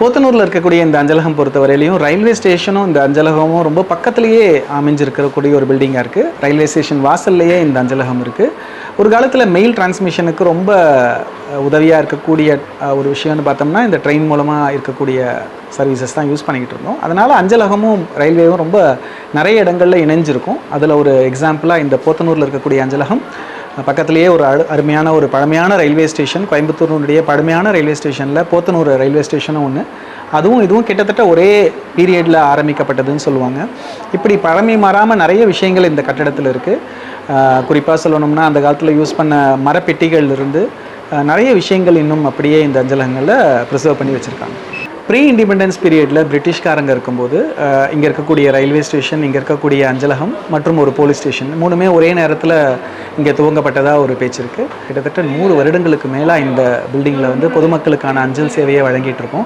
போத்தனூரில் இருக்கக்கூடிய இந்த அஞ்சலகம் பொறுத்தவரையிலையும் ரயில்வே ஸ்டேஷனும் இந்த அஞ்சலகமும் ரொம்ப பக்கத்துலேயே அமைஞ்சிருக்கக்கூடிய ஒரு பில்டிங்காக இருக்குது ரயில்வே ஸ்டேஷன் வாசல்லையே இந்த அஞ்சலகம் இருக்குது ஒரு காலத்தில் மெயில் டிரான்ஸ்மிஷனுக்கு ரொம்ப உதவியாக இருக்கக்கூடிய ஒரு விஷயம்னு பார்த்தோம்னா இந்த ட்ரெயின் மூலமாக இருக்கக்கூடிய சர்வீசஸ் தான் யூஸ் பண்ணிக்கிட்டு இருந்தோம். அதனால் அஞ்சலகமும் ரயில்வேவும் ரொம்ப நிறைய இடங்களில் இணைஞ்சிருக்கும். அதில் ஒரு எக்ஸாம்பிளாக இந்த போத்தனூரில் இருக்கக்கூடிய அஞ்சலகம். பக்கத்துலேயே ஒரு அரு அருமையான ஒரு பழமையான ரயில்வே ஸ்டேஷன் கோயம்புத்தூரினுடைய பழமையான ரயில்வே ஸ்டேஷனில் போத்தனூர் ரயில்வே ஸ்டேஷனும் ஒன்று அதுவும் இதுவும் கிட்டத்தட்ட ஒரே பீரியடில் ஆரம்பிக்கப்பட்டதுன்னு சொல்லுவாங்க. இப்படி பழமை மாறாமல் நிறைய விஷயங்கள் இந்த கட்டடத்தில் இருக்குது குறிப்பாக சொல்லணும்னா அந்த காலத்தில் யூஸ் பண்ண மரப்பெட்டிகள் இருந்து நிறைய விஷயங்கள் இன்னும் அப்படியே இந்த அஞ்சலகங்களில் ப்ரிசர்வ் பண்ணி வச்சுருக்காங்க. ப்ரீ இண்டிபெண்டன்ஸ் பீரியடில் பிரிட்டிஷ்காரங்க இருக்கும்போது இங்கே இருக்கக்கூடிய ரயில்வே ஸ்டேஷன் இங்கே இருக்கக்கூடிய அஞ்சலகம் மற்றும் ஒரு போலீஸ் ஸ்டேஷன் மூணுமே ஒரே நேரத்தில் இங்கே துவங்கப்பட்டதாக ஒரு பேச்சு இருக்குது கிட்டத்தட்ட நூறு வருடங்களுக்கு மேலே இந்த பில்டிங்கில் வந்து பொதுமக்களுக்கான அஞ்சல் சேவையை வழங்கிட்டு இருக்கோம்.